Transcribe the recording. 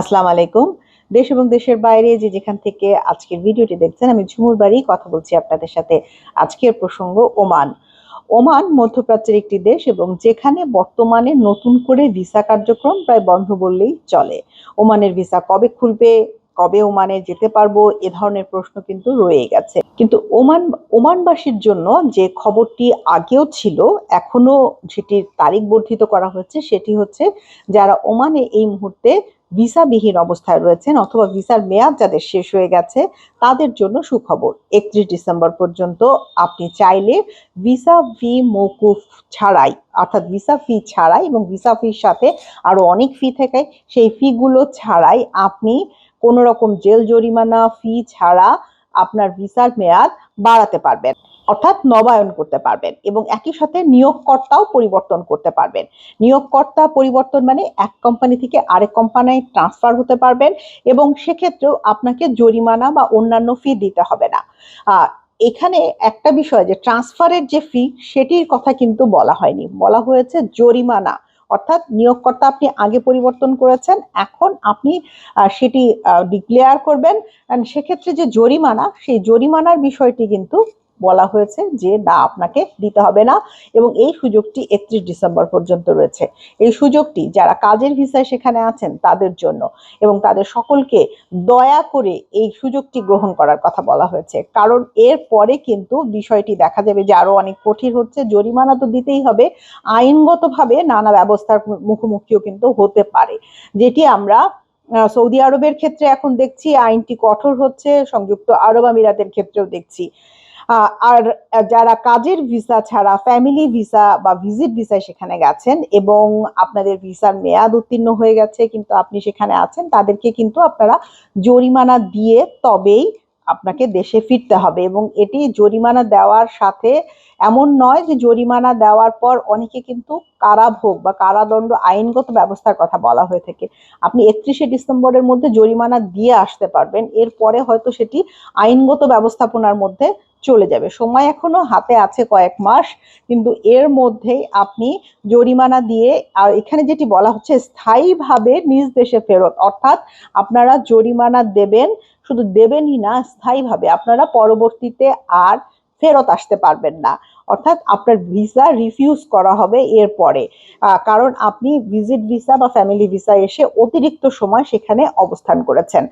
আসসালামু আলাইকুম। দেশ এবং দেশের বাইরে যে যেখান থেকে আজকের ভিডিওটি দেখছেন, আমি ঝুমুর বাড়ি কথা বলছি আপনাদের সাথে আজকের প্রসঙ্গ ওমান। ওমান মধ্যপ্রাচ্যের একটি দেশ এবং যেখানে বর্তমানে নতুন করে ভিসা কার্যক্রম প্রায় বন্ধ বললেই চলে। ওমানের ভিসা কবে খুলবে, কবে ওমানে যেতে পারব, এ ধরনের প্রশ্ন কিন্তু রয়ে গেছে। কিন্তু ওমান, ওমানবাসীর জন্য যে খবরটি আগেও ছিল এখনও সেটির তারিখ বর্ধিত করা হচ্ছে সেটি হচ্ছে যারা ওমানে এই মুহূর্তে ভিসাবিহীন অবস্থায় রয়েছেন অথবা ভিসার মেয়াদ যাদের শেষ হয়ে গেছে, তাদের জন্য সুখবর। একত্রিশ ডিসেম্বর পর্যন্ত আপনি চাইলে ভিসা ফি মৌকুফ ছাড়াই, অর্থাৎ ভিসা ফি ছাড়াই এবং ভিসা ফির সাথে আরও অনেক ফি থাকে, সেই ফিগুলো ছাড়াই আপনি কোনো রকম জেল জরিমানা ফি ছাড়া আপনার ভিসার মেয়াদ বাড়াতে পারবেন। অর্থাৎ নবায়ন করতে পারবেন এবং একই সাথে নিয়োগকর্তাও পরিবর্তন করতে পারবেন। নিয়োগকর্তা পরিবর্তন মানে এক কোম্পানি থেকে আরেক কোম্পানিতে ট্রান্সফার হতে পারবেন এবং সেক্ষেত্রেও আপনাকে জরিমানা বা অন্যান্য ফি দিতে হবে না। এখানে একটা বিষয় যে ট্রান্সফারের যে ফি সেটির কথা কিন্তু বলা হয়নি। বলা হয়েছে জরিমানা। অর্থাৎ নিয়োগকর্তা আপনি আগে পরিবর্তন করেছেন, এখন আপনি সেটি ডিক্লেয়ার করবেন। সেক্ষেত্রে যে জরিমানা, সেই জরিমানার বিষয়টি কিন্তু বলা হয়েছে যে, না, আপনাকে দিতে হবে না এবং এই সুযোগটি একত্রিশ ডিসেম্বর পর্যন্ত রয়েছে। এই সুযোগটি যারা কাজের ভিসায় সেখানে আছেন তাদের জন্য এবং তাদের সকলকে দয়া করে এই সুযোগটি গ্রহণ করার কথা বলা হয়েছে। কারণ এর পরে কিন্তু বিষয়টি দেখা যাবে যে আরও অনেক কঠিন হচ্ছে। জরিমানা তো দিতেই হবে। আইনগতভাবে নানা ব্যবস্থার মুখোমুখিও কিন্তু হতে পারে। যেটি আমরা সৌদি আরবের ক্ষেত্রে এখন দেখছি, আইনটি কঠোর হচ্ছে। সংযুক্ত আরব আমিরাতের ক্ষেত্রেও দেখছি। আর যারা কাজের ভিসা ছাড়া ফ্যামিলি ভিসা বা ভিজিট ভিসায় সেখানে গেছেন এবং আপনাদের ভিসার মেয়াদ উত্তীর্ণ হয়ে গেছে, কিন্তু আপনি সেখানে আছেন, তাদেরকে কিন্তু আপনারা জরিমানা দিয়ে তবেই আপনাকে দেশে ফিরতে হবে এবং এটি জরিমানা দেওয়ার সাথে এমন নয় যে জরিমানা দেওয়ার পর অনেকে কিন্তু কারাভোগ বা কারাদণ্ড আইনগত ব্যবস্থার কথা বলা হয়ে থাকে। আপনি একত্রিশে ডিসেম্বরের মধ্যে জরিমানা দিয়ে আসতে পারবেন, এরপরে হয়তো সেটি আইনগত ব্যবস্থাপনার মধ্যে চলে যাবে। সময় এখনও হাতে আছে কয়েক মাস, কিন্তু এর মধ্যেই আপনি জরিমানা দিয়ে, আর এখানে যেটি বলা হচ্ছে স্থায়ীভাবে নিজ দেশে ফেরত। অর্থাৎ আপনারা জরিমানা দেবেন, শুধু দেবেনই না, স্থায়ীভাবে। আপনারা পরবর্তীতে আর ফেরত আসতে পারবেন না। অর্থাৎ আপনার ভিসা রিফিউজ করা হবে এরপরে। কারণ আপনি ভিজিট ভিসা বা ফ্যামিলি ভিসা এসে অতিরিক্ত সময় সেখানে অবস্থান করেছেন।